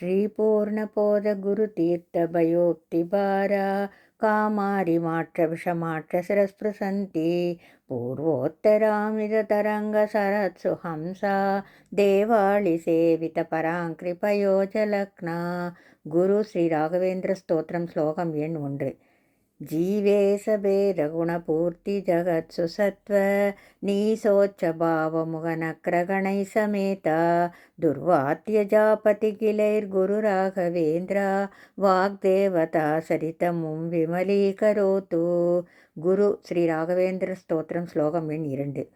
श्रीपूर्णपोदगुरुतीर्थभयोक्तिभारा कामारिमात्रविषमात्र शिरस्पृशन्ति पूर्वोत्तरामिदतरङ्गसरत्सु हंसा देवाळिसेवितपराङ्कृपयोजलग्ना குரு ஸ்ரீ ராகவேந்திர ஸ்தோத்திரம் ஸ்லோகம் எண் ஒன்று जीवेशभेदगुणपूर्ति जगत्सु सत्त्व नीसोच्चभावमुगनक्रगणैः समेता दुर्वात्यजापतिकिलैर्गुरुराघवेन्द्र वाग्देवता सरितमुं विमलीकरोतु குரு ஸ்ரீ ராகவேந்திர ஸ்தோத்திரம் ஸ்லோகம் எண் இரண்டு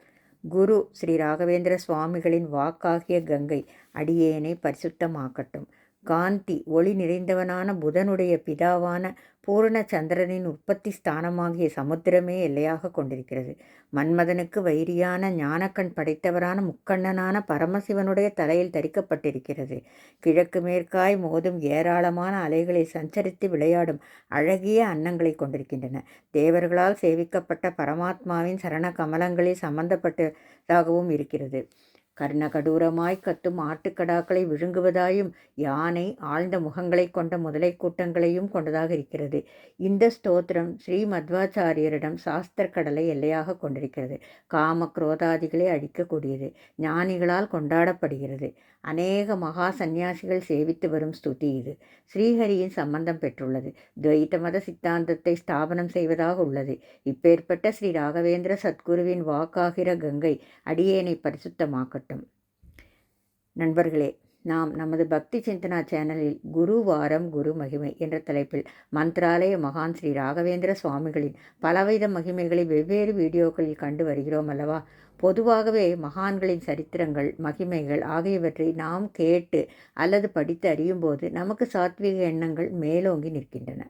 குரு ஸ்ரீ ராகவேந்திர சுவாமிகளின் வாக்காகிய கங்கை அடியேனை பரிசுத்தமாக்கட்டும் காந்தி ஒளி நிறைந்தவனான புதனுடைய பிதாவான பூரண சந்திரனின் உற்பத்தி ஸ்தானமாகிய சமுத்திரமே எல்லையாக கொண்டிருக்கிறது. மன்மதனுக்கு வைரியான ஞானக்கண் படைத்தவரான முக்கண்ணனான பரமசிவனுடைய தலையில் தரிக்கப்பட்டிருக்கிறது. கிழக்கு மேற்காய் மோதும் ஏராளமான அலைகளை சஞ்சரித்து விளையாடும் அழகிய அன்னங்களை கொண்டிருக்கின்றன. தேவர்களால் சேவிக்கப்பட்ட பரமாத்மாவின் சரண கமலங்களில் சம்பந்தப்பட்டதாகவும் இருக்கிறது. கர்ணகடூரமாய் கத்தும் ஆட்டுக்கடாக்களை விழுங்குவதாயும் யானை ஆழ்ந்த முகங்களை கொண்ட முதலை கூட்டங்களையும் கொண்டதாக இருக்கிறது. இந்த ஸ்தோத்திரம் ஸ்ரீ மத்வாச்சாரியரிடம் சாஸ்திர கடலை எல்லையாக கொண்டிருக்கிறது. காம குரோதாதிகளை அழிக்கக்கூடியது. ஞானிகளால் கொண்டாடப்படுகிறது. அநேக மகா சந்நியாசிகள் சேவித்து வரும் ஸ்துதி இது. ஸ்ரீஹரியின் சம்பந்தம் பெற்றுள்ளது. துவைத்த மத சித்தாந்தத்தை ஸ்தாபனம் செய்வதாக உள்ளது. இப்பேற்பட்ட ஸ்ரீ ராகவேந்திர சத்குருவின் வாக்காகிற கங்கை அடியேனை பரிசுத்தமாக்கட்டும். நண்பர்களே நாம் நமது பக்தி சிந்தனா சேனலில் குரு வாரம் குரு மகிமை என்ற தலைப்பில் மந்திராலய மகான் ஸ்ரீ ராகவேந்திர சுவாமிகளின் பலவித மகிமைகளை வெவ்வேறு வீடியோக்களில் கண்டு வருகிறோம் அல்லவா? பொதுவாகவே மகான்களின் சரித்திரங்கள் மகிமைகள் ஆகியவற்றை நாம் கேட்டு அல்லது படித்து அறியும்போது நமக்கு சாத்விக எண்ணங்கள் மேலோங்கி நிற்கின்றன.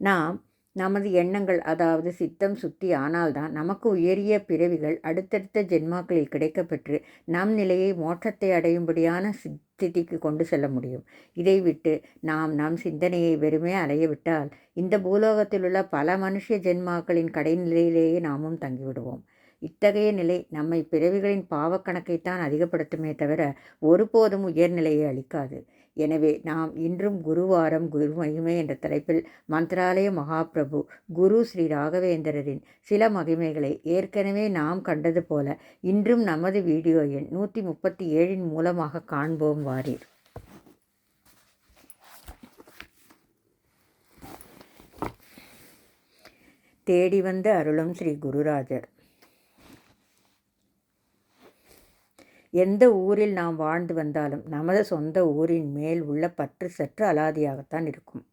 நாம் நமது எண்ணங்கள் அதாவது சித்தம் சுத்தி ஆனால்தான் நமக்கு உயரிய பிறவிகள் அடுத்தடுத்த ஜென்மாக்களில் கிடைக்கப்பெற்று நம் நிலையை மோட்சத்தை அடையும்படியான சித்திக்கு கொண்டு செல்ல முடியும். இதை விட்டு நாம் நம் சிந்தனையை வெறுமே அலையவிட்டால் இந்த பூலோகத்தில் உள்ள பல மனுஷ ஜென்மாக்களின் கடைநிலையிலேயே நாமும் தங்கிவிடுவோம். இத்தகைய நிலை நம்மை பிறவிகளின் பாவக்கணக்கைத்தான் அதிகப்படுத்துமே தவிர ஒருபோதும் உயர்நிலையை அளிக்காது. எனவே நாம் இன்றும் குருவாரம் குரு மகிமை என்ற தலைப்பில் மந்திராலய மகாபிரபு குரு ஸ்ரீ ராகவேந்திரரின் சில மகிமைகளை ஏற்கனவே நாம் கண்டது போல இன்றும் நமது வீடியோ எண் நூற்றி முப்பத்தி ஏழின் மூலமாக காண்போம் வாரீர். தேடி வந்த அருளும் ஸ்ரீ குருராஜர். எந்த ஊரில் நாம் வாழ்ந்து வந்தாலும் நமது சொந்த ஊரின் மேல் உள்ள பற்று சற்று அலாதியாகத்தான் இருக்கும்.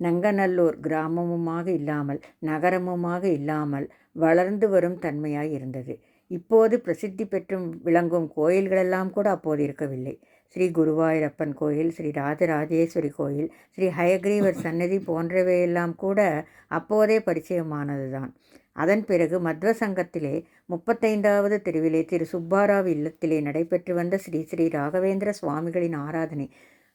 நங்கநல்லூர் கிராமமுமாக இல்லாமல் நகரமுமாக இல்லாமல் வளர்ந்து வரும் தன்மையாய் இருந்தது. இப்போது பிரசித்தி பெற்றும் விளங்கும் கோயில்களெல்லாம் கூட அப்போது இருக்கவில்லை. ஸ்ரீ குருவாயூரப்பன் கோயில் ஸ்ரீ ராஜராஜேஸ்வரி கோயில் ஸ்ரீ ஹயக்ரீவர் சன்னதி போன்றவையெல்லாம் கூட அப்போதே பரிச்சயமானதுதான். அதன் பிறகு மத்வ சங்கத்திலே முப்பத்தைந்தாவது தெருவிலே திரு சுப்பாராவ் இல்லத்திலே நடைபெற்று வந்த ஸ்ரீ ஸ்ரீ ராகவேந்திர சுவாமிகளின் ஆராதனை.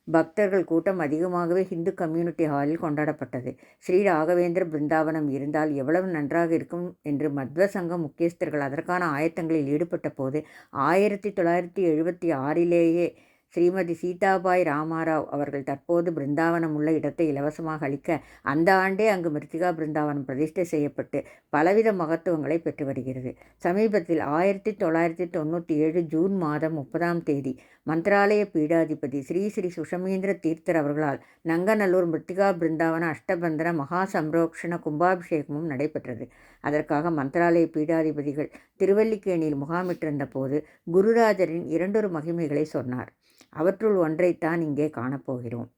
பக்தர்கள் கூட்டம் அதிகமாகவே ஹிந்து கம்யூனிட்டி ஹாலில் கொண்டாடப்பட்டது. ஸ்ரீ ராகவேந்திர பிருந்தாவனம் இருந்தால் எவ்வளவு நன்றாக இருக்கும் என்று மத்வ சங்க முக்கியஸ்தர்கள் அதற்கான ஆயத்தங்களில் ஈடுபட்ட போது ஆயிரத்தி தொள்ளாயிரத்தி எழுபத்தி ஆறிலேயே ஸ்ரீமதி சீதாபாய் ராமாராவ் அவர்கள் தற்போது பிருந்தாவனம் உள்ள இடத்தை இலவசமாக அளிக்க அந்த ஆண்டே அங்கு மிருத்திகா பிருந்தாவனம் பிரதிஷ்டை செய்யப்பட்டு பலவித மகத்துவங்களை பெற்று வருகிறது. சமீபத்தில் ஆயிரத்தி தொள்ளாயிரத்தி தொண்ணூற்றி ஏழு ஜூன் மாதம் முப்பதாம் தேதி மந்திராலய பீடாதிபதி ஸ்ரீ ஸ்ரீ சுஷமேந்திர தீர்த்தர் அவர்களால் நங்கநல்லூர் மிருத்திகா பிருந்தாவன அஷ்டபந்தன மகா சம்ரோக்ஷண கும்பாபிஷேகமும் நடைபெற்றது. அதற்காக மந்திராலய பீடாதிபதிகள் திருவல்லிக்கேணியில் முகாமிட்டிருந்த போது குருராஜரின் இரண்டொரு மகிமைகளை சொன்னார். அவற்றுள் ஒன்றைத்தான் இங்கே காணப்போகிறோம்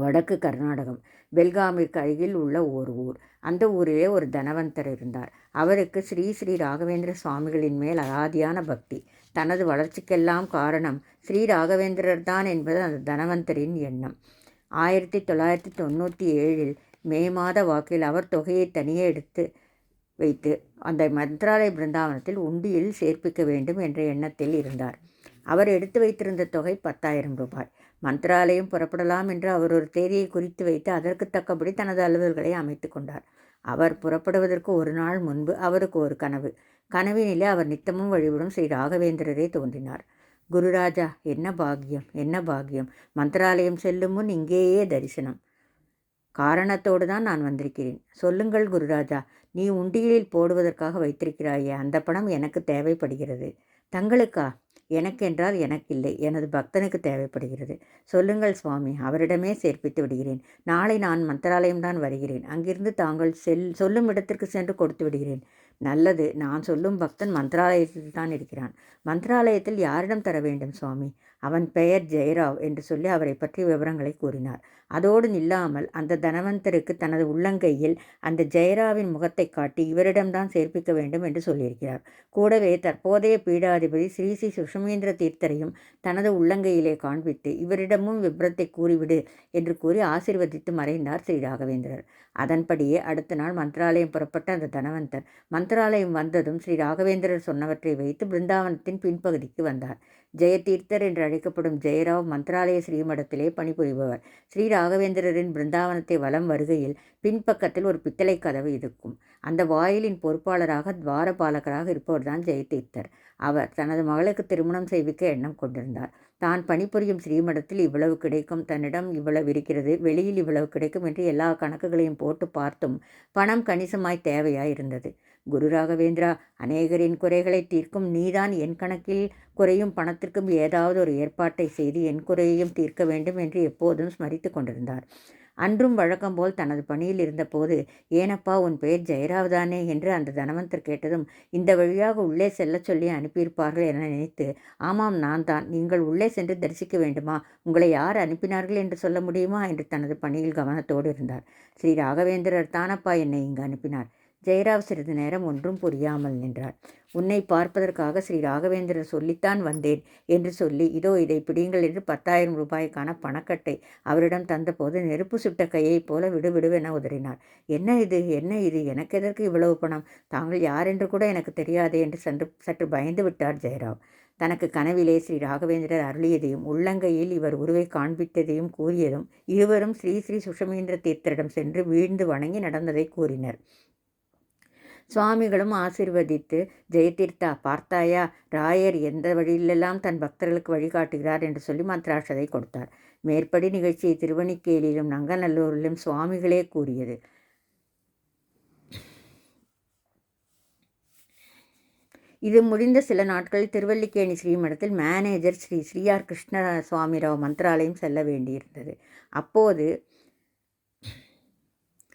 வடக்கு கர்நாடகம் பெல்காமிற்கு அருகில் உள்ள ஒரு ஊர். அந்த ஊரிலே ஒரு தனவந்தர் இருந்தார். அவருக்கு ஸ்ரீ ஸ்ரீ ராகவேந்திர சுவாமிகளின் மேல் அலாதியான பக்தி. தனது வளர்ச்சிக்கெல்லாம் காரணம் ஸ்ரீ ராகவேந்திரர் தான் என்பது அந்த தனவந்தரின் எண்ணம். ஆயிரத்தி தொள்ளாயிரத்தி தொண்ணூற்றி ஏழில் மே மாத வாக்கில் அவர் தொகையை தனியே எடுத்து வைத்து அந்த மந்திராலய பிருந்தாவனத்தில் உண்டியில் சேர்ப்பிக்க வேண்டும் என்ற எண்ணத்தில் இருந்தார். அவர் எடுத்து வைத்திருந்த தொகை பத்தாயிரம் ரூபாய். மந்திராலயம் புறப்படலாம் என்று அவர் ஒரு தேதியை குறித்து வைத்து அதற்கு தக்கபடி தனது அலுவல்களை அமைத்து கொண்டார். அவர் புறப்படுவதற்கு ஒரு நாள் முன்பு அவருக்கு ஒரு கனவு. கனவினிலே அவர் நித்தமும் வழிபடும் ஸ்ரீ ராகவேந்திரரே தோன்றினார். குருராஜா என்ன பாக்கியம் என்ன பாக்கியம். மந்திராலயம் செல்லும் முன் இங்கேயே தரிசனம். காரணத்தோடு தான் நான் வந்திருக்கிறேன். சொல்லுங்கள் குருராஜா நீ உண்டியலில் போடுவதற்காக வைத்திருக்கிறாயே அந்த பணம் எனக்கு தேவைப்படுகிறது. தங்களுக்கா? எனக்கென்றால் எனக்கில்லை. எனது பக்தனுக்கு தேவைப்படுகிறது. சொல்லுங்கள் சுவாமி அவரிடமே சேர்ப்பித்து விடுகிறேன். நாளை நான் மந்திராலயம்தான் வருகிறேன். அங்கிருந்து தாங்கள் செல் சொல்லும் இடத்திற்கு சென்று கொடுத்து விடுகிறேன். நல்லது. நான் சொல்லும் பக்தன் மந்திராலயத்தில் தான் இருக்கிறான். மந்திராலயத்தில் யாரிடம் தர வேண்டும் சுவாமி? அவன் பெயர் ஜெயராவ் என்று சொல்லி அவரை பற்றி விவரங்களை கூறினார். அதோடு நில்லாமல் அந்த தனவந்தருக்கு தனது உள்ளங்கையில் அந்த ஜெயராவின் முகத்தை காட்டி இவரிடம்தான் சேர்ப்பிக்க வேண்டும் என்று சொல்லியிருக்கிறார். கூடவே தற்போதைய பீடாதிபதி ஸ்ரீ ஸ்ரீ சுஷமேந்திர தீர்த்தரையும் தனது உள்ளங்கையிலே காண்பித்து இவரிடமும் விபரத்தை கூறிவிடு என்று கூறி ஆசிர்வதித்து மறைந்தார் ஸ்ரீ ராகவேந்திரர். அதன்படியே அடுத்த நாள் மந்திராலயம் புறப்பட்ட அந்த தனவந்தர். மந்திராலயம் வந்ததும் ஸ்ரீ ராகவேந்திரர் சொன்னவற்றை வைத்து பிருந்தாவனத்தின் பின்பகுதிக்கு வந்தார். ஜெயதீர்த்தர் என்று அழைக்கப்படும் ஜெயராவ் மந்திராலய ஸ்ரீமடத்திலே பணிபுரிபவர். ஸ்ரீ ராகவேந்திரரின் பிருந்தாவனத்தை வலம் வருகையில் பின்பக்கத்தில் ஒரு பித்தளை கதவு இருக்கும் அந்த வாயிலின் பொறுப்பாளராக துவாரபாலகராக இருப்பவர்தான் ஜெயதீர்த்தர். அவர் தனது மகளுக்கு திருமணம் செய்விக்க எண்ணம் கொண்டிருந்தார். தான் பணிபுரியும் ஸ்ரீமடத்தில் இவ்வளவு கிடைக்கும் தன்னிடம் இவ்வளவு இருக்கிறது வெளியில் இவ்வளவு கிடைக்கும் என்று எல்லா கணக்குகளையும் போட்டு பார்த்தும் பணம் கணிசமாய் தேவையாய் இருந்தது குரு ராகவேந்திரா அநேகரின் குறைகளை தீர்க்கும் நீதான் என் கணக்கில் குறையும் பணத்திற்கும் ஏதாவது ஒரு ஏற்பாட்டை செய்து என் குறையையும் தீர்க்க வேண்டும் என்று எப்போதும் ஸ்மரித்து கொண்டிருந்தார். அன்றும் வழக்கம் போல் தனது பணியில் இருந்தபோது ஏனப்பா உன் பெயர் ஜெயராவ்தானே என்று அந்த தனவந்தர் கேட்டதும் இந்த வழியாக உள்ளே செல்லச் சொல்லி அனுப்பியிருப்பார்கள் என நினைத்து ஆமாம் நான் தான். நீங்கள் உள்ளே சென்று தரிசிக்க வேண்டுமா? உங்களை யார் அனுப்பினார்கள் என்று சொல்ல முடியுமா என்று தனது பணியில் கவனத்தோடு இருந்தார். ஸ்ரீ ராகவேந்திரர் தானப்பா என்னை இங்கு அனுப்பினார். ஜெயராவ் சிறிது நேரம் ஒன்றும் புரியாமல் நின்றார் உன்னை பார்ப்பதற்காக ஸ்ரீ ராகவேந்திரர் சொல்லித்தான் வந்தேன் என்று சொல்லி இதோ இதை பிடியுங்கள் என்று பத்தாயிரம் ரூபாய்க்கான பணக்கட்டை அவரிடம் தந்தபோது நெருப்பு சுட்ட கையைப் போல விடுவிடுவென உதறினார் என்ன இது? என்ன இது? எனக்கு எதற்கு இவ்வளவு பணம்? தாங்கள் யார் என்று கூட எனக்கு தெரியாதே என்று சென்று சற்று பயந்து விட்டார் ஜெயராவ். தனக்கு கனவிலே ஸ்ரீ ராகவேந்திரர் அருளியதையும் உள்ளங்கையில் இவர் உருவை காண்பித்ததையும் கூறியதும் இருவரும் ஸ்ரீ ஸ்ரீ சுஷமேந்திர தீர்த்தரிடம் சென்று வீழ்ந்து வணங்கி நடந்ததை கூறினர். சுவாமிகளும் ஆசிர்வதித்து ஜெயதீர்த்தா பார்த்தாயா? ராயர் எந்த வழியிலெல்லாம் தன் பக்தர்களுக்கு வழிகாட்டுகிறார்? என்று சொல்லி மந்திராட்சதை கொடுத்தார். மேற்படி நிகழ்ச்சியை திருவணிக்கேலியிலும் நங்கநல்லூரிலும் சுவாமிகளே கூறியது. இது முடிந்த சில நாட்களில் திருவல்லிக்கேணி ஸ்ரீமடத்தில் மேனேஜர் ஸ்ரீ ஸ்ரீஆர் கிருஷ்ண சுவாமிராவ் மந்திராலயம் செல்ல வேண்டியிருந்தது. அப்போது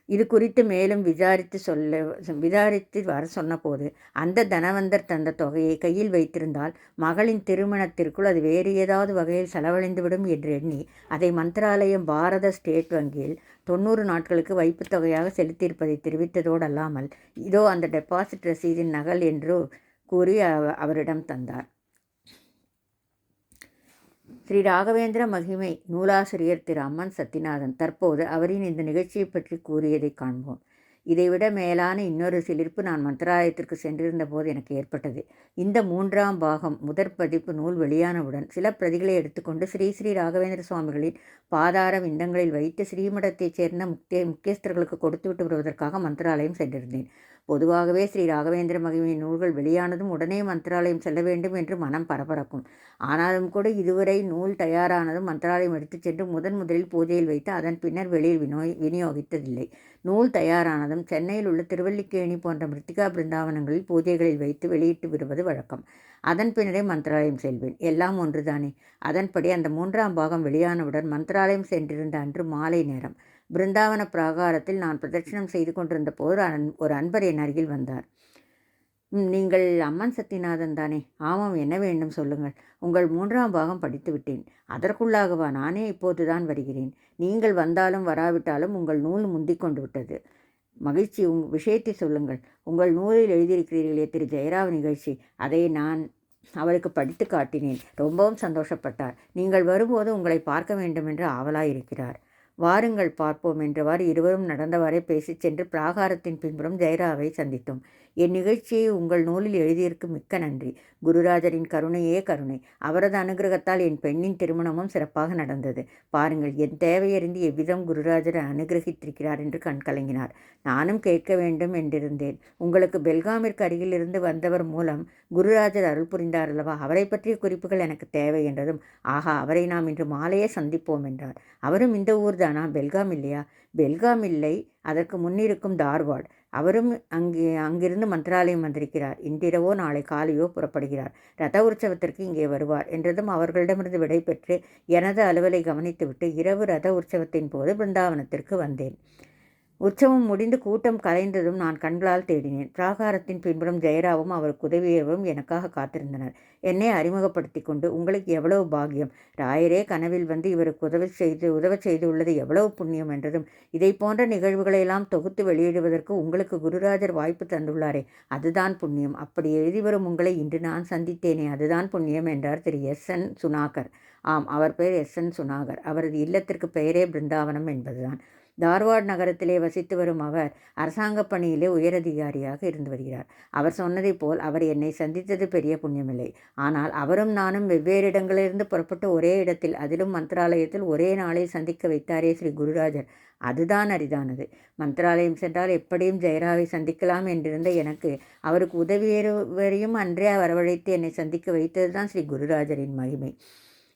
இது குறித்து மேலும் விசாரித்து சொல்ல விசாரித்து வர சொன்னபோது அந்த தனவந்தர் தந்த தொகையை கையில் வைத்திருந்தால் மகளின் திருமணத்திற்குள் அது வேறு ஏதாவது வகையில் செலவழிந்துவிடும் என்று எண்ணி அதை மந்திராலயம் பாரத ஸ்டேட் வங்கியில் தொண்ணூறு நாட்களுக்கு வைப்புத் தொகையாக செலுத்தியிருப்பதை தெரிவித்ததோடு அல்லாமல் இதோ அந்த டெபாசிட் ரசீதின் நகல் என்று கூறி அவரிடம் தந்தார். ஸ்ரீ ராகவேந்திர மகிமை நூலாசிரியர் திரு அம்மன் சத்திநாதன் தற்போது அவரின் இந்த நிகழ்ச்சியை பற்றி கூறியதை காண்போம். இதைவிட மேலான இன்னொரு சிலிர்ப்பு நான் மந்திராலயத்திற்கு சென்றிருந்த போது எனக்கு ஏற்பட்டது. இந்த மூன்றாம் பாகம் முதற் பதிப்பு நூல் வெளியானவுடன் சில பிரதிகளை எடுத்துக்கொண்டு ஸ்ரீ ஸ்ரீ ராகவேந்திர சுவாமிகளின் பாதார விந்தங்களில் வைத்து ஸ்ரீமடத்தைச் சேர்ந்த முக்கிய முக்கியஸ்தர்களுக்கு கொடுத்துவிட்டு வருவதற்காக மந்திராலயம் சென்றிருந்தேன். பொதுவாகவே ஸ்ரீ ராகவேந்திர மகிமையின் நூல்கள் வெளியானதும் உடனே மந்திராலயம் செல்ல வேண்டும் என்று மனம் பரபரக்கும் ஆனாலும் கூட இதுவரை நூல் தயாரானதும் மந்திராலயம் எடுத்துச் சென்று முதன் முதலில் பூஜையில் வைத்து அதன் பின்னர் வெளியில் வினோய் விநியோகித்ததில்லை. நூல் தயாரானதும் சென்னையில் உள்ள திருவல்லிக்கேணி போன்ற மிருத்திகா பிருந்தாவனங்களில் பூஜைகளில் வைத்து வெளியிட்டு விடுவது வழக்கம். அதன் பின்னரே மந்திராலயம் செல்வேன். எல்லாம் ஒன்றுதானே. அதன்படி அந்த மூன்றாம் பாகம் வெளியானவுடன் மந்திராலயம் சென்றிருந்த அன்று மாலை நேரம். பிருந்தாவன பிராகாரத்தில் நான் பிரதட்சிணம் செய்து கொண்டிருந்த போது ஒரு அன்பர் என் அருகில் வந்தார். நீங்கள் அம்மன் சத்தியநாதன் தானே? ஆமாம் என்ன வேண்டும் சொல்லுங்கள். உங்கள் மூன்றாம் பாகம் படித்து விட்டேன். அதற்குள்ளாகவா நானே இப்போதுதான் வருகிறேன். நீங்கள் வந்தாலும் வராவிட்டாலும் உங்கள் நூல் முந்திக்கொண்டு விட்டது. மகிழ்ச்சி உங் விஷயத்தை சொல்லுங்கள். உங்கள் நூலில் எழுதியிருக்கிறீர்களே திரு. ஜெயராவ் நிகழ்ச்சி. அதை நான் அவருக்கு படித்து காட்டினேன். ரொம்பவும் சந்தோஷப்பட்டார். நீங்கள் வரும்போது உங்களை பார்க்க வேண்டும் என்று ஆவலாயிருக்கிறார். வாருங்கள் பார்ப்போம் என்றவாறு இருவரும் நடந்தவாறே பேசிச் சென்று பிராகாரத்தின் பின்புறம் ஜெயராவை சந்தித்தோம். என் நிகழ்ச்சியை உங்கள் நூலில் எழுதியிருக்கும் மிக்க நன்றி. குருராஜரின் கருணையே கருணை. அவரது அனுகிரகத்தால் என் பெண்ணின் திருமணமும் சிறப்பாக நடந்தது. பாருங்கள் என் தேவையறிந்து எவ்விதம் குருராஜரை அனுகிரகித்திருக்கிறார் என்று கண்கலங்கினார் நானும் கேட்க வேண்டும் என்றிருந்தேன். உங்களுக்கு பெல்காமிற்கு அருகிலிருந்து வந்தவர் மூலம் குருராஜர் அருள் புரிந்தார் அல்லவா? அவரை பற்றிய குறிப்புகள் எனக்கு தேவை என்றதும் ஆஹா அவரை நாம் இன்று மாலையே சந்திப்போம் என்றார். அவரும் இந்த ஊர் தானா? பெல்காம் இல்லையா? பெல்காம் இல்லை அதற்கு முன்னிருக்கும் தார்வாட். அவரும் அங்கே அங்கிருந்து மந்திராலயம் வந்திருக்கிறார். இன்றிரவோ நாளை காலையோ புறப்படுகிறார். ரத உற்சவத்திற்கு இங்கே வருவார். என்றதும் அவர்களிடமிருந்து விடை பெற்று எனது அலுவலை கவனித்துவிட்டு இரவு ரத உற்சவத்தின் போது பிருந்தாவனத்திற்கு வந்தேன். உற்சவம் முடிந்து கூட்டம் கலைந்ததும் நான் கண்களால் தேடினேன். பிராகாரத்தின் பின்புறம் ஜெயராவும் அவருக்கு உதவியவரும் எனக்காக காத்திருந்தனர். என்னை அறிமுகப்படுத்தி கொண்டு உங்களுக்கு எவ்வளவு பாகியம் ராயரே கனவில் வந்து இவருக்கு உதவி செய்து உதவ செய்துள்ளது எவ்வளவு புண்ணியம் என்றதும் இதை போன்ற நிகழ்வுகளையெல்லாம் தொகுத்து வெளியிடுவதற்கு உங்களுக்கு குருராஜர் வாய்ப்பு தந்துள்ளாரே அதுதான் புண்ணியம். அப்படி எழுதி வரும் உங்களை இன்று நான் சந்தித்தேனே அதுதான் புண்ணியம் என்றார் திரு. எஸ். என். சுனாகர். ஆம் அவர் பெயர் எஸ். என். சுனாகர். அவரது இல்லத்திற்கு பெயரே பிருந்தாவனம் என்பதுதான். தார்வாட் நகரத்திலே வசித்து வரும் அவர் அரசாங்க பணியிலே உயரதிகாரியாக இருந்து வருகிறார். அவர் சொன்னதைப் போல் அவர் என்னை சந்தித்தது பெரிய புண்ணியமில்லை. ஆனால் அவரும் நானும் வெவ்வேறு இடங்களிலிருந்து புறப்பட்டு ஒரே இடத்தில் அதிலும் மந்திராலயத்தில் ஒரே நாளில் சந்திக்க வைத்தாரே ஸ்ரீ குருராஜர். அதுதான் அரிதானது. மந்திராலயம் சென்றால் எப்படியும் ஜெயராவை சந்திக்கலாம் என்றிருந்த எனக்கு அவருக்கு உதவியவரையும் அன்றே வரவழைத்து என்னை சந்திக்க வைத்தது தான் ஸ்ரீ குருராஜரின் மகிமை.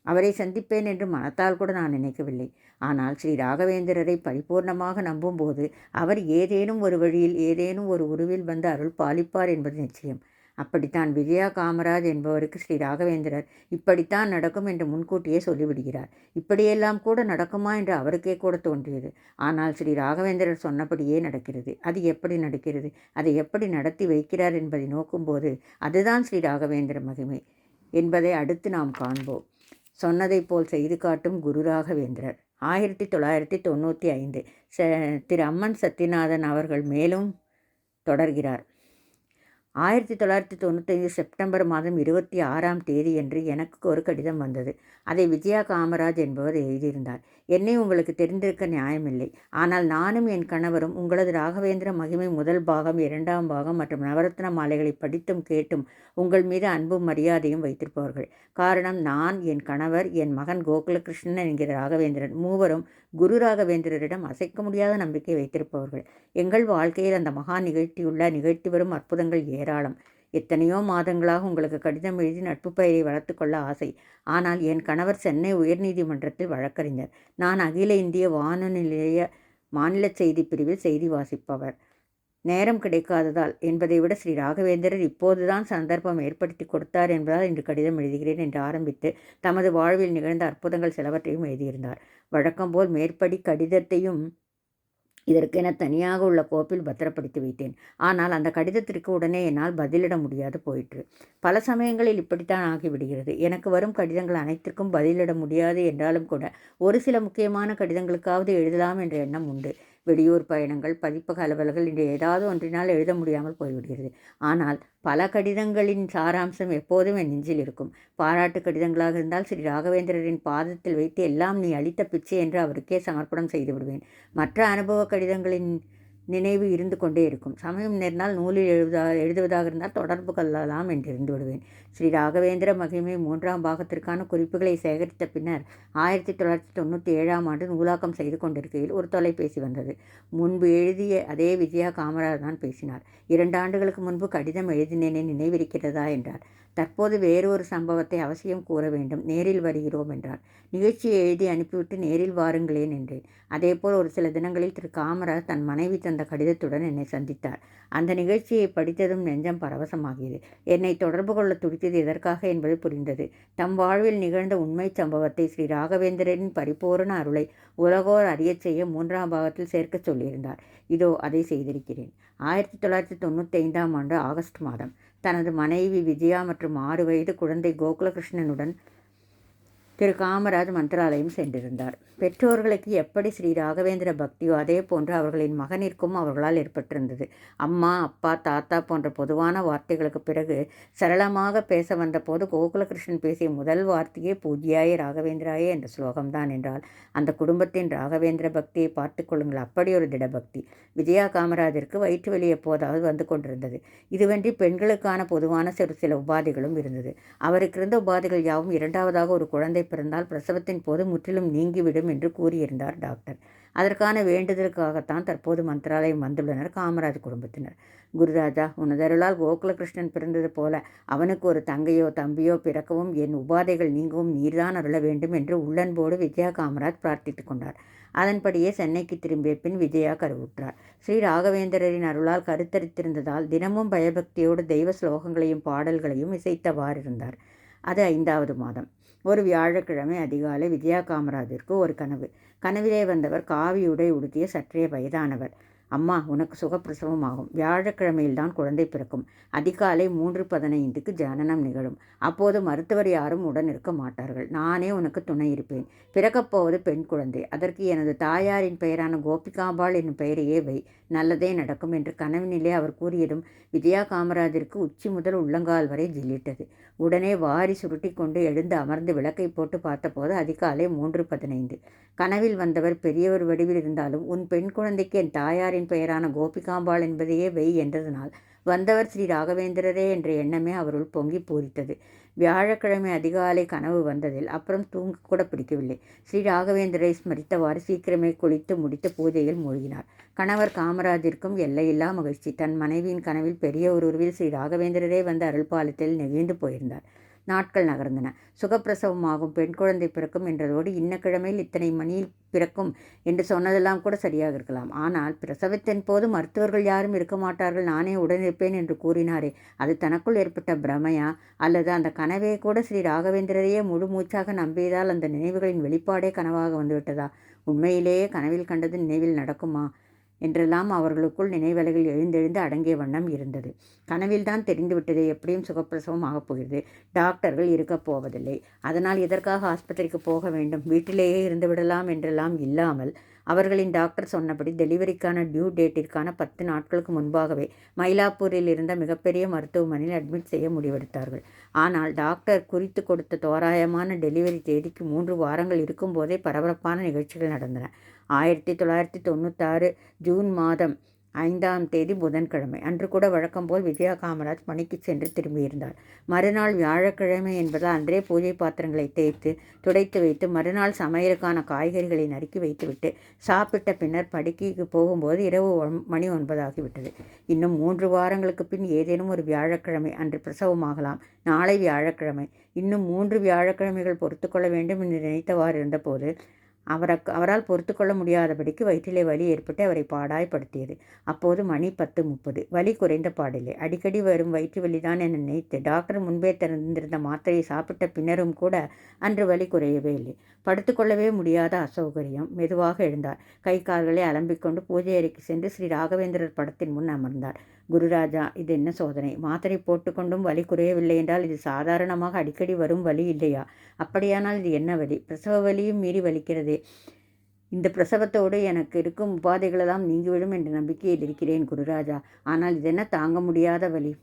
அவரை சந்திப்பேன் என்று மனத்தால் கூட நான் நினைக்கவில்லை. ஆனால் ஸ்ரீ ராகவேந்திரரை பரிபூர்ணமாக நம்பும்போது அவர் ஏதேனும் ஒரு வழியில் ஏதேனும் ஒரு உருவில் வந்து அருள் பாலிப்பார் என்பது நிச்சயம். அப்படித்தான் விஜயா காமராஜ் என்பவருக்கு ஸ்ரீ ராகவேந்திரர் இப்படித்தான் நடக்கும் என்று முன்கூட்டியே சொல்லிவிடுகிறார். இப்படியெல்லாம் கூட நடக்குமா என்று அவருக்கே கூட தோன்றியது. ஆனால் ஸ்ரீ ராகவேந்திரர் சொன்னபடியே நடக்கிறது. அது எப்படி நடக்கிறது? அதை எப்படி நடத்தி வைக்கிறார் என்பதை நோக்கும்போது அதுதான் ஸ்ரீ ராகவேந்திர மகிமை என்பதை அடுத்து நாம் காண்போம். சொன்னதைப் போல் செய்து காட்டும் குரு ராகவேந்திரர். ஆயிரத்தி தொள்ளாயிரத்தி தொண்ணூற்றி ஐந்து. ச திரு அம்மன் சத்யநாதன் அவர்கள் மேலும் தொடர்கிறார். ஆயிரத்தி தொள்ளாயிரத்தி தொண்ணூத்தைந்து செப்டம்பர் மாதம் இருபத்தி ஆறாம் தேதி என்று எனக்கு ஒரு கடிதம் வந்தது. அதை விஜயா காமராஜ் என்பவர் எழுதியிருந்தார். என்னை உங்களுக்கு தெரிந்திருக்க நியாயமில்லை. ஆனால் நானும் என் கணவரும் உங்களது ராகவேந்திர மகிமை முதல் பாகம் இரண்டாம் பாகம் மற்றும் நவரத்ன மாலைகளை படித்தும் கேட்டும் உங்கள் மீது அன்பும் மரியாதையும் வைத்திருப்பவர்கள். காரணம் நான் என் கணவர் என் மகன் கோகுலகிருஷ்ணன் என்கிற ராகவேந்திரன் மூவரும் குரு ராகவேந்திரரிடம் அசைக்க முடியாத நம்பிக்கை வைத்திருப்பவர்கள். எங்கள் வாழ்க்கையில் அந்த மகா நிகழ்த்தியுள்ள நிகழ்த்தி வரும் அற்புதங்கள் ஏராளம். எத்தனையோ மாதங்களாக உங்களுக்கு கடிதம் எழுதி நட்பு பெயரை வளர்த்து கொள்ள ஆசை. ஆனால் என் கணவர் சென்னை உயர்நீதிமன்றத்தில் வழக்கறிஞர். நான் அகில இந்திய வானொலிய மாநில செய்தி பிரிவில் செய்தி வாசிப்பவர். நேரம் கிடைக்காததால் என்பதை விட ஸ்ரீ ராகவேந்திரர் இப்போதுதான் சந்தர்ப்பம் ஏற்படுத்தி கொடுத்தார் என்பதால் இன்று கடிதம் எழுதுகிறேன் என்று ஆரம்பித்து தமது வாழ்வில் நிகழ்ந்த அற்புதங்கள் சிலவற்றையும் எழுதியிருந்தார். வழக்கம்போல் மேற்படி கடிதத்தையும் இதற்கென தனியாக உள்ள கோப்பில் பத்திரப்படுத்தி வைத்தேன். ஆனால் அந்த கடிதத்திற்கு உடனே என்னால் பதிலிட முடியாது போயிற்று. பல சமயங்களில் இப்படித்தான் ஆகிவிடுகிறது. எனக்கு வரும் கடிதங்கள் அனைத்திற்கும் பதிலிட முடியாது என்றாலும் கூட ஒரு சில முக்கியமான கடிதங்களுக்காவது எழுதலாம் என்ற எண்ணம் உண்டு. வெளியூர் பயணங்கள் பதிப்பக அலுவல்கள் இன்று ஏதாவது ஒன்றினால் எழுத முடியாமல் போய்விடுகிறது. ஆனால் பல கடிதங்களின் சாராம்சம் எப்போதும் என் நெஞ்சில் இருக்கும். பாராட்டு கடிதங்களாக இருந்தால் ஸ்ரீ ராகவேந்திரரின் பாதத்தில் வைத்து எல்லாம் நீ அளித்த பிச்சை என்று அவருக்கே சமர்ப்பணம் செய்து விடுவேன். மற்ற அனுபவ கடிதங்களின் நினைவு இருந்து கொண்டே இருக்கும். சமயம் நேர்ந்தால் நூலில் எழுதா எழுதுவதாக இருந்தால் தொடர்பு கொள்ளலாம் என்று இருந்து விடுவேன். ஸ்ரீ ராகவேந்திர மகிமை மூன்றாம் பாகத்திற்கான குறிப்புகளை சேகரித்த பின்னர் ஆயிரத்தி தொள்ளாயிரத்தி தொண்ணூற்றி ஏழாம் ஆண்டு நூலாக்கம் செய்து கொண்டிருக்கையில் ஒரு தொலைபேசி வந்தது. முன்பு எழுதிய அதே விஜயா காமராஜ் தான் பேசினார். இரண்டு ஆண்டுகளுக்கு முன்பு கடிதம் எழுதினேனே நினைவிருக்கிறதா என்றார். தற்போது வேறொரு சம்பவத்தை அவசியம் கூற வேண்டும் நேரில் வருகிறோம் என்றார். நிகழ்ச்சியை எழுதி அனுப்பிவிட்டு நேரில் வாருங்களேன் என்றேன். அதேபோல் ஒரு சில தினங்களில் திரு காமராஜ் தன் மனைவி தந்த கடிதத்துடன் என்னை சந்தித்தார். அந்த நிகழ்ச்சியை படித்ததும் நெஞ்சம் பரவசமாகியது. என்னை தொடர்பு கொள்ள துடித்தது எதற்காக என்பது புரிந்தது. தம் வாழ்வில் நிகழ்ந்த உண்மை சம்பவத்தை ஸ்ரீ ராகவேந்திரனின் பரிபூரண அருளை உலகோர் அறியச் செய்ய மூன்றாம் பாகத்தில் சேர்க்க சொல்லியிருந்தார். இதோ அதை செய்திருக்கிறேன். ஆயிரத்தி தொள்ளாயிரத்தி தொண்ணூற்றி ஐந்தாம் ஆண்டு ஆகஸ்ட் மாதம் தனது மனைவி விஜயா மற்றும் ஆறு வயது குழந்தை கோகுலகிருஷ்ணனுடன் திரு காமராஜ் மந்திராலயம் சென்றிருந்தார். பெற்றோர்களுக்கு எப்படி ஸ்ரீ ராகவேந்திர பக்தியோ அதே போன்று அவர்களின் மகனிற்கும் அவர்களால் ஏற்பட்டிருந்தது. அம்மா அப்பா தாத்தா போன்ற பொதுவான வார்த்தைகளுக்கு பிறகு சரளமாக பேச வந்தபோது கோகுலகிருஷ்ணன் பேசிய முதல் வார்த்தையே பூஜ்யாய ராகவேந்திராயே என்ற ஸ்லோகம்தான் என்றால் அந்த குடும்பத்தின் ராகவேந்திர பக்தியை பார்த்து கொள்ளுங்கள். அப்படி ஒரு திடபக்தி. விஜயா காமராஜருக்கு வயிற்று வெளியே போதாவது வந்து கொண்டிருந்தது. இதுவன்றி பெண்களுக்கான பொதுவான சிறு சில உபாதைகளும் இருந்தது. அவருக்கு இருந்த உபாதைகள் யாவும் இரண்டாவதாக ஒரு குழந்தை பிறந்தால் பிரசவத்தின் போது முற்றிலும் நீங்கிவிடும் என்று கூறியிருந்தார் டாக்டர். அதற்கான வேண்டுதலுக்காகத்தான் தற்போது மந்திராலயம் வந்துள்ளனர் காமராஜ் குடும்பத்தினர். குருராஜா உனதருளால் கோகுலகிருஷ்ணன் பிறந்தது போல அவனுக்கு ஒரு தங்கையோ தம்பியோ பிறக்கவும் என் உபாதைகள் நீங்கவும் நீர்தான் அருள வேண்டும் என்று உள்ளன்போடு விஜயா காமராஜ் பிரார்த்தித்துக் கொண்டார். அதன்படியே சென்னைக்கு திரும்பிய பின் விஜயா கருவுற்றார். ஸ்ரீ ராகவேந்திரரின் அருளால் கருத்தரித்திருந்ததால் தினமும் பயபக்தியோடு தெய்வ ஸ்லோகங்களையும் பாடல்களையும் இசைத்தவாறிருந்தார். அது ஐந்தாவது மாதம். ஒரு வியாழக்கிழமை அதிகாலை விஜயா காமராஜிற்கு ஒரு கனவு. கனவிலே வந்தவர் காவி உடை உடுத்திய சற்றே வயதானவர். அம்மா உனக்கு சுகப்பிரசவம் ஆகும். வியாழக்கிழமையில்தான் குழந்தை பிறக்கும். அதிகாலை மூன்று பதினைந்துக்கு ஜனனம் நிகழும். அப்போது மருத்துவர் யாரும் உடன் இருக்க மாட்டார்கள். நானே உனக்கு துணை இருப்பேன். பிறக்கப்போவது பெண் குழந்தை. அதற்கு எனது தாயாரின் பெயரான கோபிகாம்பாள் என்னும் பெயரையே வை. நல்லதே நடக்கும் என்று கனவினிலே அவர் கூறியதும் விஜயா காமராஜருக்கு உச்சி முதல் உள்ளங்கால் வரை ஜில்லிட்டது. உடனே வாரி சுருட்டி கொண்டு எழுந்து அமர்ந்து விளக்கை போட்டு பார்த்தபோது அதிகாலை மூன்று பதினைந்து. கனவில் வந்தவர் பெரியவர் வடிவில் இருந்தாலும் உன் பெண் குழந்தைக்கு என் தாயாரின் பெயரான கோபிகாம்பாள் என்பதையே வெய் என்றதனால் வந்தவர் ஸ்ரீ ராகவேந்திரரே என்ற எண்ணமே அவருள் பொங்கி பூரித்தது. வியாழக்கிழமை அதிகாலை கனவு வந்ததில் அப்புறம் தூங்க கூட பிடிக்கவில்லை. ஸ்ரீ ராகவேந்திரரை ஸ்மரித்தவாறு சீக்கிரமே குளித்து முடித்து பூஜையில் மூழ்கினார். கணவர் காமராஜிற்கும் எல்லையில்லா மகிழ்ச்சி. தன் மனைவியின் கனவில் பெரிய ஒரு உருவில் ஸ்ரீ ராகவேந்திரரே வந்து அருள்பாலத்தில் நெகிழ்ந்து போயிருந்தார். நாட்கள் நகர்ந்தன. சுகப்பிரசவமாகும் பெண் குழந்தை பிறக்கும் என்றதோடு இன்ன கிழமையில் இத்தனை மணியில் பிறக்கும் என்று சொன்னதெல்லாம் கூட சரியாக இருக்கலாம். ஆனால் பிரசவத்தின் போது மருத்துவர்கள் யாரும் இருக்க மாட்டார்கள் நானே உடனிருப்பேன் என்று கூறினாரே. அது தனக்குள் ஏற்பட்ட பிரமையா? அல்லது அந்த கனவே கூட ஸ்ரீ ராகவேந்திரரையே முழு மூச்சாக நம்பியதால் அந்த நினைவுகளின் வெளிப்பாடே கனவாக வந்துவிட்டதா? உண்மையிலேயே கனவில் கண்டது நினைவில் நடக்குமா? என்றெல்லாம் அவர்களுக்குள் நினைவலைகள் எழுந்தெழுந்து அடங்கிய வண்ணம் இருந்தது. கனவில்தான் தெரிந்துவிட்டது. எப்படியும் சுகப்பிரசவம் ஆகப் போகிறது. டாக்டர்கள் இருக்கப் போவதில்லை. அதனால் எதற்காக ஆஸ்பத்திரிக்கு போக வேண்டும்? வீட்டிலேயே இருந்து விடலாம் என்றெல்லாம் இல்லாமல் அவர்களின் டாக்டர் சொன்னபடி டெலிவரிக்கான டியூ டேட்டிற்கான பத்து நாட்களுக்கு முன்பாகவே மயிலாப்பூரில் இருந்த மிகப்பெரிய மருத்துவமனையில் அட்மிட் செய்ய முடிவெடுத்தார்கள். ஆனால் டாக்டர் குறித்து கொடுத்த தோராயமான டெலிவரி தேதிக்கு மூன்று வாரங்கள் இருக்கும்போதே பரபரப்பான நிகழ்ச்சிகள் நடந்தன. ஆயிரத்தி தொள்ளாயிரத்தி தொண்ணூத்தாறு ஜூன் மாதம் ஐந்தாம் தேதி புதன்கிழமை. அன்று கூட வழக்கம் போல் விஜயா காமராஜ் பணிக்கு சென்று திரும்பியிருந்தார். மறுநாள் வியாழக்கிழமை என்பதால் அன்றே பூஜை பாத்திரங்களை தேய்த்து துடைத்து வைத்து மறுநாள் சமையலுக்கான காய்கறிகளை நறுக்கி வைத்துவிட்டு சாப்பிட்ட பின்னர் படுக்கைக்கு போகும்போது இரவு மணி ஒன்பதாகிவிட்டது. இன்னும் மூன்று வாரங்களுக்கு பின் ஏதேனும் ஒரு வியாழக்கிழமை அன்று பிரசவமாகலாம். நாளை வியாழக்கிழமை. இன்னும் மூன்று வியாழக்கிழமைகள் பொறுத்துக்கொள்ள வேண்டும் என்று நினைத்தவாறு இருந்தபோது அவரை அவரால் பொறுத்து கொள்ள முடியாதபடிக்கு வயிற்றிலே வலி ஏற்பட்டு அவரை பாடாய்ப்படுத்தியது. அப்போது மணி பத்து முப்பது. வலி குறைந்த பாடில்லை அடிக்கடி வரும் வயிற்று வலிதான் என நினைத்து டாக்டர் முன்பே திறந்திருந்த மாத்திரையை சாப்பிட்ட பின்னரும் கூட அன்று வலி குறையவே இல்லை. படுத்துக்கொள்ளவே முடியாத அசௌகரியம். மெதுவாக எழுந்தார். கை கால்களை அலம்பிக்கொண்டு பூஜை அறைக்கு சென்று ஸ்ரீ ராகவேந்திரர் படத்தின் முன் அமர்ந்தார். குருராஜா இது என்ன சோதனை? மாத்திரை போட்டுக்கொண்டும் வலி குறையவில்லை என்றால் இது சாதாரணமாக அடிக்கடி வரும் வலி இல்லையா? அப்படியானால் இது என்ன வலி? பிரசவ வலியும் மீறி வலிக்கிறதே. இந்த பிரசவத்தோடு எனக்கு இருக்கும் உபாதைகளெல்லாம் நீங்கிவிடும் என்ற நம்பிக்கையில் இருக்கிறேன் குருராஜா. ஆனால் இது என்ன தாங்க முடியாத வழி?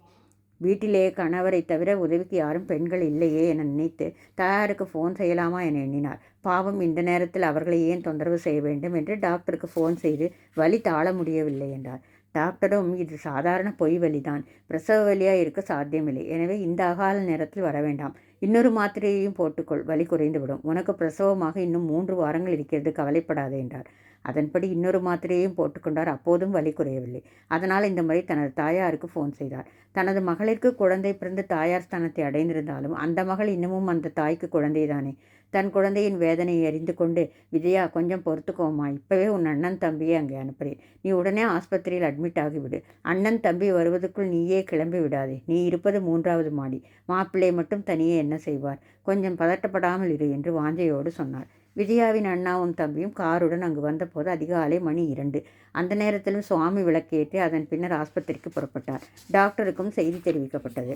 வீட்டிலே கணவரை தவிர உதவிக்கு யாரும் பெண்கள் இல்லையே என நினைத்து தாயாருக்கு ஃபோன் செய்யலாமா என எண்ணினார். பாவம் இந்த நேரத்தில் அவர்களை ஏன் தொந்தரவு செய்ய வேண்டும் என்று டாக்டருக்கு ஃபோன் செய்து வலி தாழ முடியவில்லை என்றார். டாக்டரும் இது சாதாரண பொய் வலிதான் பிரசவ வலியாக இருக்க சாத்தியமில்லை. எனவே இந்த அகால நேரத்தில் வர வேண்டாம் இன்னொரு மாத்திரையையும் போட்டுக்கொள். வலி குறைந்துவிடும். உனக்கு பிரசவமாக இன்னும் மூன்று வாரங்கள் இருக்கிறது. கவலைப்படாதே என்றார். அதன்படி இன்னொரு மாத்திரையையும் போட்டுக்கொண்டார். அப்போதும் வலி குறையவில்லை. அதனால் இந்த முறை தனது தாயாருக்கு ஃபோன் செய்தார். தனது மகளிற்கு குழந்தை பிறந்து தாயார் ஸ்தானத்தை அடைந்திருந்தாலும் அந்த மகள் இன்னமும் அந்த தாய்க்கு குழந்தைதானே. தன் குழந்தையின் வேதனையை அறிந்து கொண்டு விஜயா கொஞ்சம் பொறுத்துக்கோமா இப்போவே உன் அண்ணன் தம்பியை அங்கே அனுப்புகிறேன் நீ உடனே ஆஸ்பத்திரியில் அட்மிட் ஆகிவிடு. அண்ணன் தம்பி வருவதற்குள் நீயே கிளம்பி விடாதே. நீ இருப்பது மூன்றாவது மாடி. மாப்பிள்ளை மட்டும் தனியே என்ன செய்வார்? கொஞ்சம் பதட்டப்படாமல் இரு என்று வாஞ்சையோடு சொன்னார் விஜயாவின் அண்ணாவும் தம்பியும் காருடன் அங்கு வந்தபோது அதிகாலை மணி இரண்டு. அந்த நேரத்திலும் சுவாமி விளக்கேற்றி அதன் பின்னர் ஆஸ்பத்திரிக்கு புறப்பட்டார். டாக்டருக்கும் செய்தி தெரிவிக்கப்பட்டது.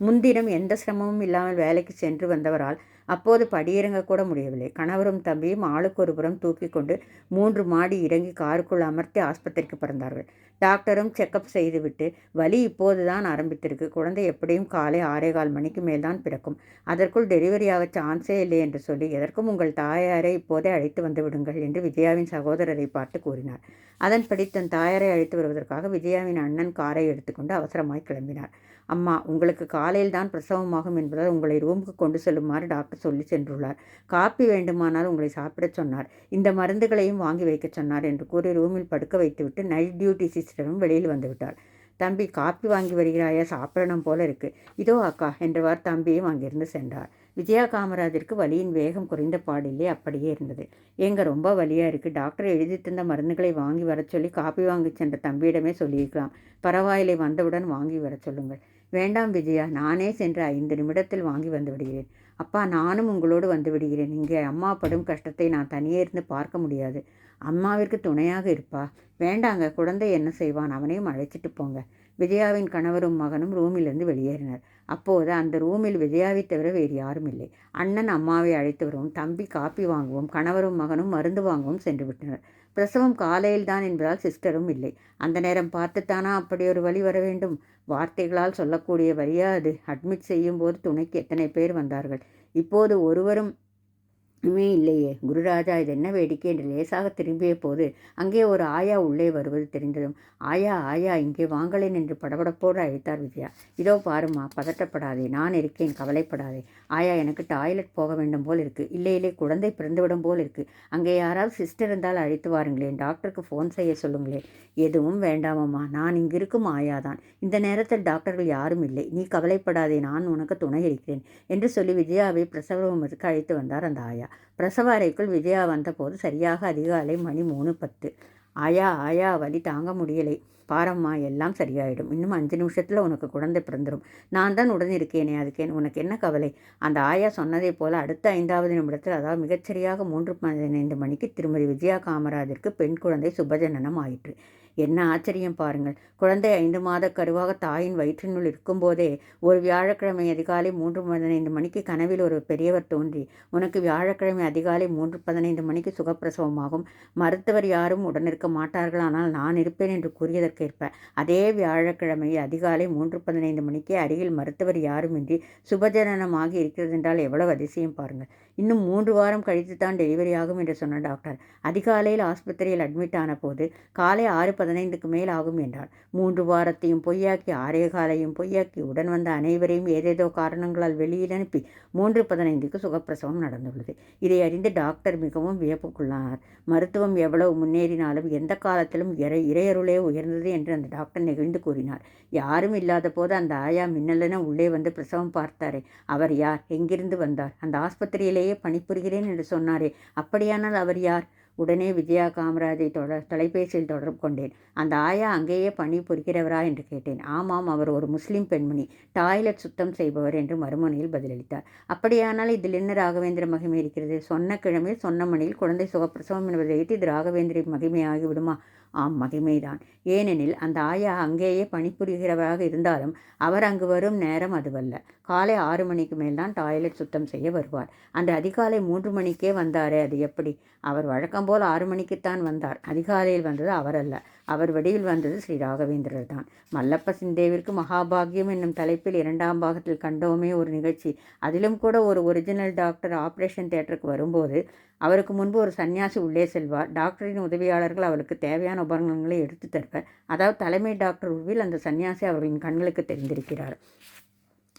முன்தினம் எந்த சிரமமும் இல்லாமல் வேலைக்கு சென்று வந்தவரால் அப்போது படியிறங்க கூட முடியவில்லை. கணவரும் தம்பியும் ஆளுக்கு ஒரு புறம் தூக்கி கொண்டு மூன்று மாடி இறங்கி காருக்குள் அமர்த்தி ஆஸ்பத்திரிக்கு பிறந்தார்கள். டாக்டரும் செக்கப் செய்துவிட்டு வலி இப்போது தான் ஆரம்பித்திருக்கு. குழந்தை எப்படியும் காலை ஆறே கால் மணிக்கு மேல் தான் பிறக்கும். அதற்குள் டெலிவரியாக சான்ஸே இல்லை என்று சொல்லி எதற்கும் உங்கள் தாயாரை இப்போதே அழைத்து வந்து விடுங்கள் என்று விஜயாவின் சகோதரரை பார்த்து கூறினார். அதன்படி தன் தாயாரை அழைத்து வருவதற்காக விஜயாவின் அண்ணன் காரை எடுத்துக்கொண்டு அவசரமாய் கிளம்பினார். அம்மா உங்களுக்கு காலையில் தான் பிரசவமாகும் என்பதால் உங்களை ரூமுக்கு கொண்டு செல்லுமாறு டாக்டர் சொல்லி சென்றுள்ளார். காப்பி வேண்டுமானால் உங்களை சாப்பிடச் சொன்னார். இந்த மருந்துகளையும் வாங்கி வைக்கச் சொன்னார் என்று கூறி ரூமில் படுக்க வைத்துவிட்டு நைட் டியூட்டி சிஸ்டரும் வெளியில் வந்துவிட்டார். தம்பி காப்பி வாங்கி வருகிறாயா? சாப்பிடணும் போல இருக்கு. இதோ அக்கா என்றவாறு தம்பியும் அங்கிருந்து சென்றார். விஜயா காமராஜருக்கு வலியின் வேகம் குறைந்த பாடில்லை. அப்படியே இருந்தது. எங்க ரொம்ப வலியாக இருக்குது டாக்டர் எழுதி தந்த மருந்துகளை வாங்கி வர சொல்லி காப்பி வாங்கி சென்ற தம்பியிடமே சொல்லியிருக்கலாம். பரவாயில்லை வந்தவுடன் வாங்கி வர சொல்லுங்கள். வேண்டாம் விஜயா நானே சென்று ஐந்து நிமிடத்தில் வாங்கி வந்து விடுகிறேன். அப்பா நானும் உங்களோடு வந்து விடுகிறேன். இங்கே அம்மா படும் கஷ்டத்தை நான் தனியே இருந்து பார்க்க முடியாது. அம்மாவிற்கு துணையாக இருப்பா. வேண்டாங்க குழந்தை என்ன செய்வான்? அவனையும் அழைச்சிட்டு போங்க. விஜயாவின் கணவரும் மகனும் ரூமிலிருந்து வெளியேறினர். அப்போது அந்த ரூமில் விஜயாவை தவிர வேறு யாரும் இல்லை. அண்ணன் அம்மாவை அழைத்து வரவும். தம்பி காப்பி வாங்கவும். கணவரும் மகனும் மருந்து வாங்கவும். சென்று விட்டனர். பிரசவம் காலையில் தான் என்பதால் சிஸ்டரும் இல்லை. அந்த நேரம் பார்த்துத்தானா அப்படி ஒரு வழி வர வேண்டும்? வார்த்தைகளால் சொல்லக்கூடிய வழியா அது? அட்மிட் செய்யும் போது துணைக்கு எத்தனை பேர் வந்தார்கள்? இப்போது ஒருவரும் ஒன்றுமே இல்லையே. குருராஜா இது என்ன வேடிக்கை என்று லேசாக திரும்பிய போது அங்கே ஒரு ஆயா உள்ளே வருவது தெரிந்ததும் ஆயா ஆயா இங்கே வாங்களேன் என்று படபடப்போடு அழைத்தார் விஜயா இதோ பாருமா பதட்டப்படாதே நான் இருக்கேன் கவலைப்படாதே. ஆயா எனக்கு டாய்லெட் போக வேண்டும் போல் இருக்கு. இல்லை இல்லை குழந்தை பிறந்துவிடும் போல் இருக்கு. அங்கே யாராவது சிஸ்டர் இருந்தால் அழைத்து வாருங்களேன். டாக்டருக்கு ஃபோன் செய்ய சொல்லுங்களேன். எதுவும் வேண்டாமம்மா நான் இங்கிருக்கும் ஆயாதான் இந்த நேரத்தில் டாக்டர்கள் யாரும் இல்லை. நீ கவலைப்படாதே நான் உனக்கு துணை இருக்கிறேன் என்று சொல்லி விஜயாவை பிரசவ ரூமுக்கு அழைத்து வந்தார் அந்த ஆயா. பிரசவ அறைக்குள் விஜயா வந்தபோது சரியாக அதிகாலை மணி மூணு பத்து. ஆயா ஆயா வலி தாங்க முடியலை. பாரம்மா எல்லாம் சரியாயிடும். இன்னும் அஞ்சு நிமிஷத்தில் உனக்கு குழந்தை பிறந்துடும் நான் தான் உடன் இருக்கேனே அதுக்கு உனக்கு என்ன கவலை? அந்த ஆயா சொன்னதை போல அடுத்த ஐந்தாவது நிமிடத்தில் அதாவது மிகச்சரியாக மூன்று பதினைந்து மணிக்கு திருமதி விஜயா காமராஜிற்கு பெண் குழந்தை சுபஜனனம் ஆயிற்று. என்ன ஆச்சரியம் பாருங்கள். குழந்தை ஐந்து மாத கருவாக தாயின் வயிற்றினுள் இருக்கும்போதே ஒரு வியாழக்கிழமை அதிகாலை மூன்று பதினைந்து மணிக்கு கனவில் ஒரு பெரியவர் தோன்றி உனக்கு வியாழக்கிழமை அதிகாலை மூன்று பதினைந்து மணிக்கு சுகப்பிரசவமாகும். மருத்துவர் யாரும் உடனிருக்க மாட்டார்கள் ஆனால் நான் இருப்பேன் என்று கூறியதற்கேற்ப அதே வியாழக்கிழமை அதிகாலை மூன்று பதினைந்து மணிக்கு அருகில் மருத்துவர் யாருமின்றி சுபஜனனமாகி இருக்கிறது என்றால் எவ்வளவு அதிசயம் பாருங்கள். இன்னும் மூன்று வாரம் கழித்து தான் டெலிவரி ஆகும் என்று சொன்ன டாக்டர். அதிகாலையில் ஆஸ்பத்திரியில் அட்மிட் ஆன போது காலை ஆறு பதினைந்துக்கு மேல் ஆகும் என்றார் மூன்று வாரத்தையும் பொய்யாக்கி ஆரேகாலையும் பொய்யாக்கி உடன் வந்த அனைவரையும் ஏதேதோ காரணங்களால் வெளியில் அனுப்பி மூன்று பதினைந்துக்கு சுகப்பிரசவம் நடந்துள்ளது. இதை அறிந்து டாக்டர் மிகவும் வியப்புக்குள்ளானார். மருத்துவம் எவ்வளவு முன்னேறினாலும் எந்த காலத்திலும் இறை இறையருளே உயர்ந்தது என்று அந்த டாக்டர் நெகிழ்ந்து கூறினார். யாரும் இல்லாத போது அந்த ஆயா மின்னலென உள்ளே வந்து பிரசவம் பார்த்தாரே அவர் யார்? எங்கிருந்து வந்தார்? அந்த ஆஸ்பத்திரியிலேயே பணிபுரிகிறேன் என்று சொன்னாரே அப்படியானால் அவர் யார்? உடனே விஜயா காமராஜை தொடர் தொலைபேசியில் தொடர்பு கொண்டேன். அந்த ஆயா அங்கேயே பணி புரிகிறவரா? என்று கேட்டேன். ஆமாம் அவர் ஒரு முஸ்லீம் பெண்மணி. டாய்லெட் சுத்தம் செய்பவர் என்று மறுமனையில் பதிலளித்தார். அப்படியானால் இதில் என்ன ராகவேந்திர மகிமை இருக்கிறது? சொன்ன கிழமை சொன்ன மணியில் குழந்தை சுகப்பிரசவம் என்பதை வைத்து இது ராகவேந்திர மகிமையாகி விடுமா? ஆம் மகிமைதான். ஏனெனில் அந்த ஆயா அங்கேயே பணிபுரிகிறவராக இருந்தாலும் அவர் அங்கு வரும் நேரம் அதுவல்ல. காலை ஆறு மணிக்கு மேல் தான் டாய்லெட் சுத்தம் செய்ய வருவார். அந்த அதிகாலை மூன்று மணிக்கே வந்தாரே அது எப்படி? அவர் வழக்கம் போல் ஆறு மணிக்குத்தான் வந்தார். அதிகாலையில் வந்தது அவரல்ல. அவர் வடிவில் வந்தது ஸ்ரீ ராகவேந்திரர் தான். மல்லப்ப சிந்தேவிற்கு மகாபாகியம் என்னும் தலைப்பில் இரண்டாம் பாகத்தில் கண்டோமே ஒரு நிகழ்ச்சி. அதிலும் கூட ஒரு ஒரிஜினல் டாக்டர் ஆப்ரேஷன் தேட்டருக்கு வரும்போது அவருக்கு முன்பு ஒரு சன்னியாசி உள்ளே செல்வார். டாக்டரின் உதவியாளர்கள் அவருக்கு தேவையான உபகரணங்களை எடுத்து தருவர். அதாவது தலைமை டாக்டர் உருவில் அந்த சன்னியாசி அவர்களின் கண்களுக்கு தெரிந்திருக்கிறார்.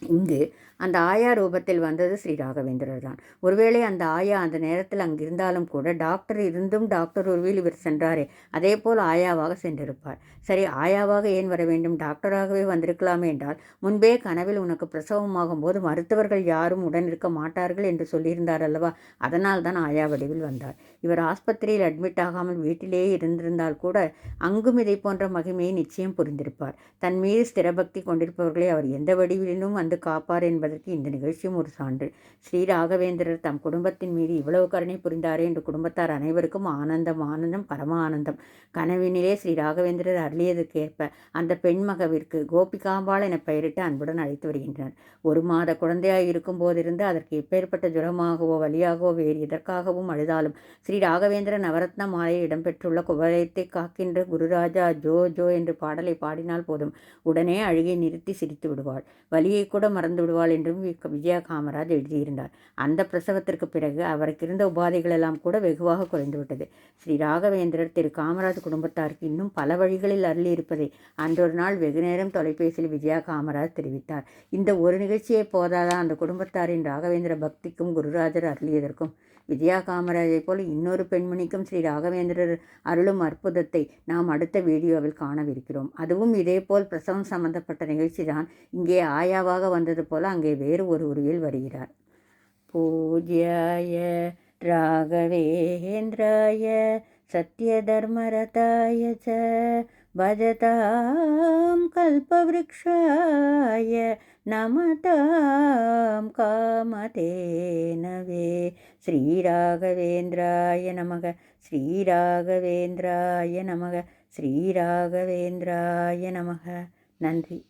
இங்கு அந்த ஆயா ரூபத்தில் வந்தது ஸ்ரீ ராகவேந்திரர் தான். ஒருவேளை அந்த ஆயா அந்த நேரத்தில் அங்கிருந்தாலும் கூட டாக்டர் இருந்தும் டாக்டர் உருவில் இவர் சென்றாரே. அதே போல் ஆயாவாக சென்றிருப்பார். சரி ஆயாவாக ஏன் வர வேண்டும்? டாக்டராகவே வந்திருக்கலாமே என்றால் முன்பே கனவில் உனக்கு பிரசவமாகும் போது மருத்துவர்கள் யாரும் உடன் இருக்க மாட்டார்கள் என்று சொல்லியிருந்தார் அல்லவா? அதனால் தான் ஆயா வடிவில் வந்தார். இவர் ஆஸ்பத்திரியில் அட்மிட் ஆகாமல் வீட்டிலேயே இருந்திருந்தால் கூட அங்கும் இதை போன்ற மகிமையை நிச்சயம் புரிந்திருப்பார். தன் மீது ஸ்திரபக்தி கொண்டிருப்பவர்களை அவர் எந்த வடிவிலும் வந்து காப்பார் என்பது என்பதற்கு இந்த நிகழ்ச்சியும் ஒரு சான்று. ஸ்ரீ ராகவேந்திரர் தம் குடும்பத்தின் மீது இவ்வளவு கருணை புரிந்தாரே என்று குடும்பத்தார் அனைவருக்கும் ஆனந்தம் ஆனந்தம் பரம ஆனந்தம். கனவினிலே ஸ்ரீ ராகவேந்திரர் அருளியதற்கேற்ப அந்த பெண்மகவிற்கு கோபிகாம்பாள் என பெயரிட்டு அன்புடன் அழைத்து வருகின்றனர். ஒரு மாத குழந்தையாக இருக்கும் போதிருந்து அதற்கு எப்பேற்பட்ட ஜுரமாகவோ வழியாகவோ வேறு எதற்காகவும் அழுதாலும் ஸ்ரீ ராகவேந்திர நவரத்ன மாலையில் இடம்பெற்றுள்ள குவலயத்தை காக்கின்ற குருராஜா ஜோ ஜோ என்று பாடலை பாடினால் போதும். உடனே அழுகை நிறுத்தி சிரித்து விடுவாள். வலியை கூட மறந்து விடுவாள் என்றும் விஜயா காமராஜ் எழுதியிருந்தார். அந்த பிரசவத்திற்கு பிறகு அவருக்கு இருந்த உபாதைகள் எல்லாம் கூட வெகுவாக குறைந்துவிட்டது. ஸ்ரீ ராகவேந்திரர் திரு காமராஜ் குடும்பத்தாருக்கு இன்னும் பல வழிகளில் அருளி இருப்பதை அன்றொரு நாள் வெகு நேரம் தொலைபேசியில் விஜயா காமராஜ் தெரிவித்தார். இந்த ஒரு நிகழ்ச்சியை போதாதான் அந்த குடும்பத்தாரின் ராகவேந்திர பக்திக்கும் குருராஜர் அருளியதற்கும் விஜயா காமராஜை போல் இன்னொரு பெண்மணிக்கும் ஸ்ரீ ராகவேந்திரர் அருளும் அற்புதத்தை நாம் அடுத்த வீடியோவில் காணவிருக்கிறோம் அதுவும் இதேபோல் பிரசவம் சம்பந்தப்பட்ட நிகழ்ச்சி தான் இங்கே ஆயாவாக வந்தது போல அங்கே வேறு ஒரு உருவில் வருகிறார் பூஜ்யாய ராகவேந்திராய सत्यधर्मरताय च भजतां कल्पवृक्षाय नमतां कामधेनवे ஸ்ரீராகவேந்திராய நமக ஸ்ரீராகவேந்திராய நமக ஸ்ரீராகவேந்திராய நமக. நன்றி.